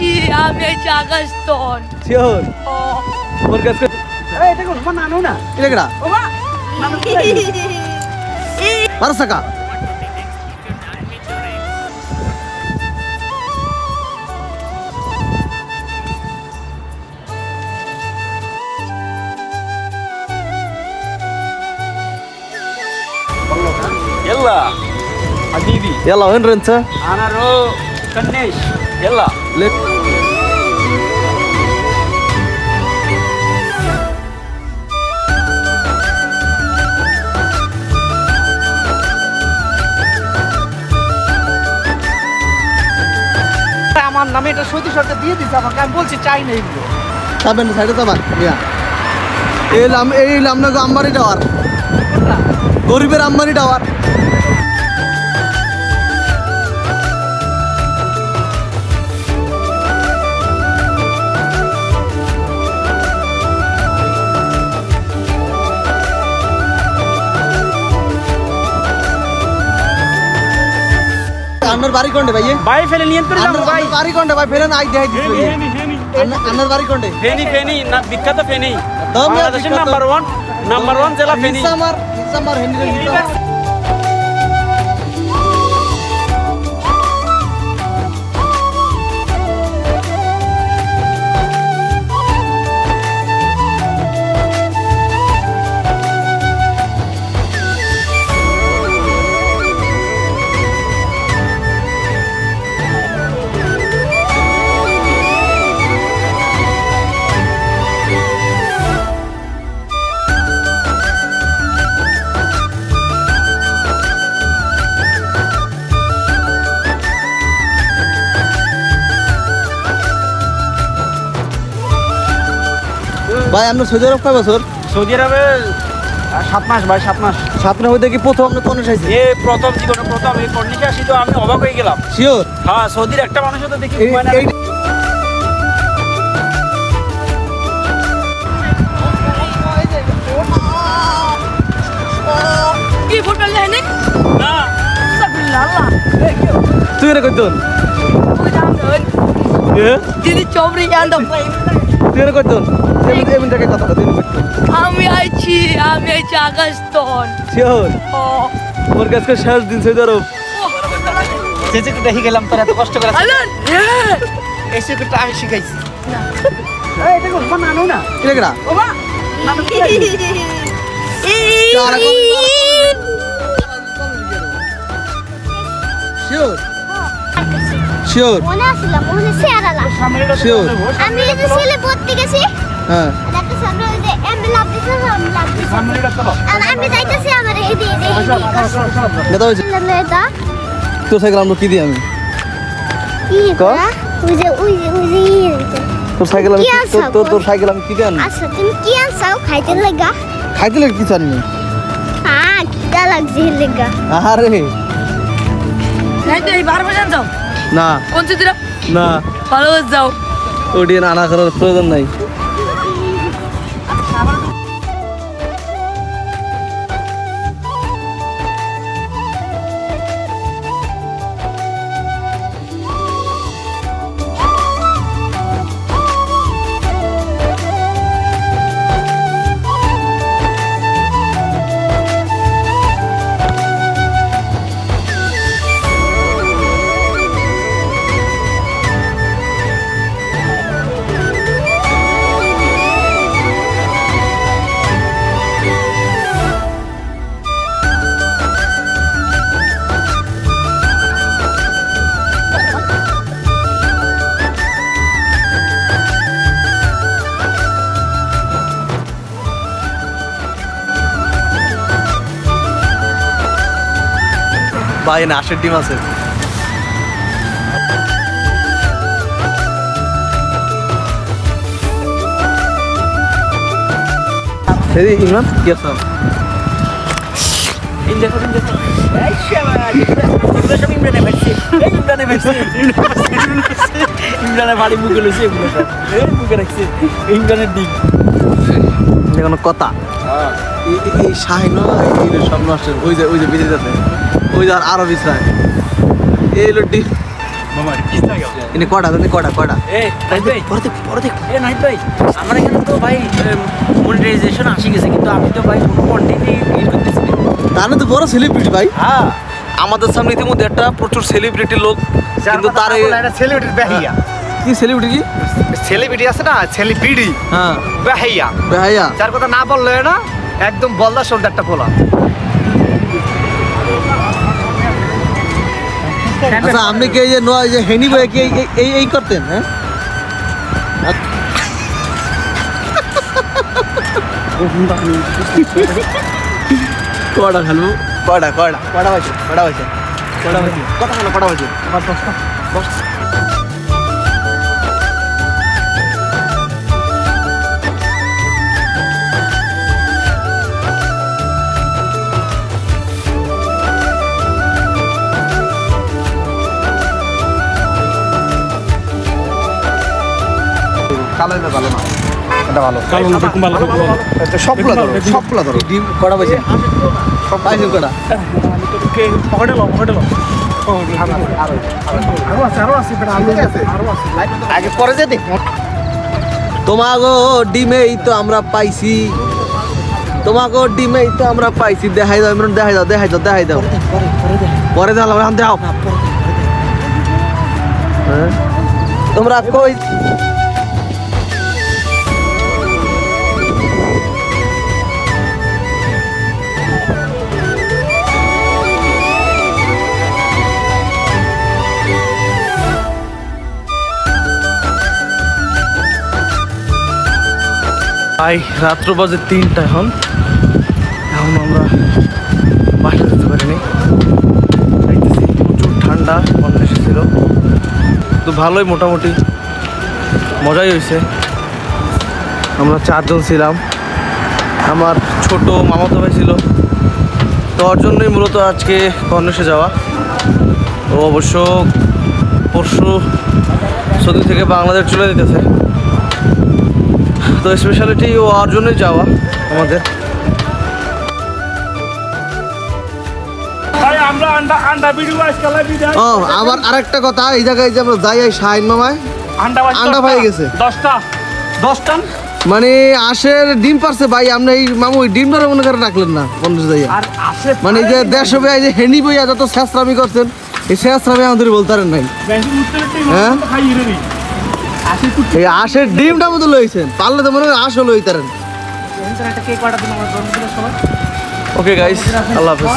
Siya, may tiyagas doon. Sure? Oo. Burgas ko. Eh, teka, ba nano na? Ilag na? Oo ba? Nano na Parasa ka? ಎಲ್ಲ ಅದೀವಿ ಎಲ್ಲ ಏನ್ರಿ ಅಂತ ಅನರು ಕನ್ನೇಶ್ গেলা আমার নামে এটা সতী সরকার দিয়ে দিচ্ছে আমাকে আমি বলছি চাই না এগুলো। যাবেন সাইডে যাবেন ইয়া এই লাম এই লামনাগো আম্বানি টাওয়ার। হ্যাঁ। গরিবের আম্বানি টাওয়ার। আপনার বাড়ি কোনটা ভাই ভাই ফেলে নিয়ে পড়ে যাব ভাই। বাড়ি কোনটা ভাই? ফেলেন আই দেখাই দিছি। আপনার বাড়ি কোনটা ফেনি ফেনি না বিখ্যাত ফেনি। বাংলাদেশের নাম্বার ওয়ান নাম্বার ওয়ান জেলা ফেনি। আমার আমার হেনরি ভাই আপনার সৌদি আরব কয় বছর? সৌদি আরবে সাত মাস ভাই সাত মাস। সাতটা হইতে কি প্রথম আপনি কোন চাইছে এ প্রথম জীবনে প্রথম এই কন্ডিশন আসি তো আমি অবাক হয়ে গেলাম। শিওর হ্যাঁ সৌদির একটা মানুষও তো দেখি তুই এটা কইতন এ? চবরি তুই এটা কইতন আমি আইছি আমি আইছি আগস্টন শিওর? ও। তোর কাছে শেষ দিন সৌদি আরব। যেতে তো দেখে গেলাম তোর এত কষ্ট করে এসে তো আমি শিখাইছি। নানু না। এটা কেডা ও? শিওর? শিওর? মনে মনে আমি যে ছেলে পড়তে গেছি হ্যাঁ। হয়েছে। দিয়ে এটা তোর সাইকেল আমরা কি দিই আমি? কি ক? করা ওই যে ওই যে ওই যে দিছে। তোর সাইকেল আমি কি কি- তোর তোর সাইকেল আমি কি দেন আচ্ছা তুমি কি আনছাও খাইতে লাগা? খাইতে লাগে কিছু আনি হ্যাঁ খিদা লাগছে লাগা। আরে নাই বার বাজান যাও। না। কোন চিত্রা না। ভালো যাও। ওটি আনা করার প্রয়োজন নাই। ভাই না আশের ডিম আছে। এই ইমরান কি আছো। বাড়ি মুখে লইছে। মুখে রাখছে। ইমরানের ডিম। কোনো কথা? এই- এই- এই শাহি নয় এই হলো সব নষ্ট ওই যে ওই যে বেঁচে যাচ্ছে ওই যে আর বিশ্রায় এই লাগে? এনে কটা তুমি কটা কটা। আমার এখানে তো ভাই মনিটাইজেশন আসে গেছে কিন্তু আমি তো ভাই কোনো কন্টেন্ট করতেছি তাহলে তো বড় সেলিব্রিটি ভাই। হ্যাঁ। আমাদের সামনে ইতিমধ্যে একটা প্রচুর সেলিব্রিটি লোক কিন্তু তার সেলিব্রিটি বেহাইয়া। কি সেলিব্রিটি কি? সেলিব্রিটি আছে না সেলিব্রিটি হ্যাঁ। বেহাইয়া। ভাইয়া যার কথা না বললে না একদম বলদা শোলদা একটা পোলা। আচ্ছা আপনি কি এই যে নয় যে হেনি বয়ে কি এই- এই- করতেন হ্যাঁ? কটা খালো। কটা কটা কটা বাজে কটা বাজে কটা বাজে কটা খেলো কটা বাজে দশটা দশটা কালো ভালো না। এটা ভালো। কালো না, দেখুন ভালো, দেখুন ভালো। এটা সবগুলা ধরো সবগুলা ধরো। ডিম সব পকেটে পকেটে তোমাগো ডিমেই তো আমরা পাইছি। তোমাগো ডিমেই তো আমরা পাইছি। দেখাই দাও ইমরান দেখাই দাও দেখাই দাও দেখাই দাও। পরে দাও। দাও হ্যাঁ? তোমরা কই ভাই, রাত্র বাজে তিনটা এখন। এখন আমরা বাসা যেতে পারিনি। প্রচুর ঠান্ডা বন্ধ এসেছিল তো ভালোই মোটামুটি। মজাই হয়েছে। আমরা চারজন ছিলাম। আমার ছোট মামাতো ভাই ছিল। তো ওর জন্যই মূলত আজকে কর্নেশে যাওয়া। ও অবশ্য পরশু সৌদি থেকে বাংলাদেশ চলে যেতেছে। তো স্পেশালিটি ও ওর জন্যই যাওয়া আমাদের। ভাই আমরা আন্ডা আন্ডা ভিডিও আজকে লাইভে যাই ও আবার আরেকটা কথা এই জায়গায় যে আমরা যাই এই শাহিন মামায় আন্ডা হয়ে গেছে। দশটা। দশটা? মানে আশের ডিম পারছে ভাই আপনি এই মামু ওই ডিমটারে মনে করে রাখলেন না বন্ধু যাইয়া। মানে এই যে দেড়শো ভাই যে হেনি বইয়া যত শেষরামি করছেন এই শেষরামি আমাদের বলতে পারেন নাই। হ্যাঁ? এই আশের ডিমটা মতো লইছেন পারলে তো মনে হয় আশ হলো ইতারেন ওকে গাইস আল্লাহ হাফেজ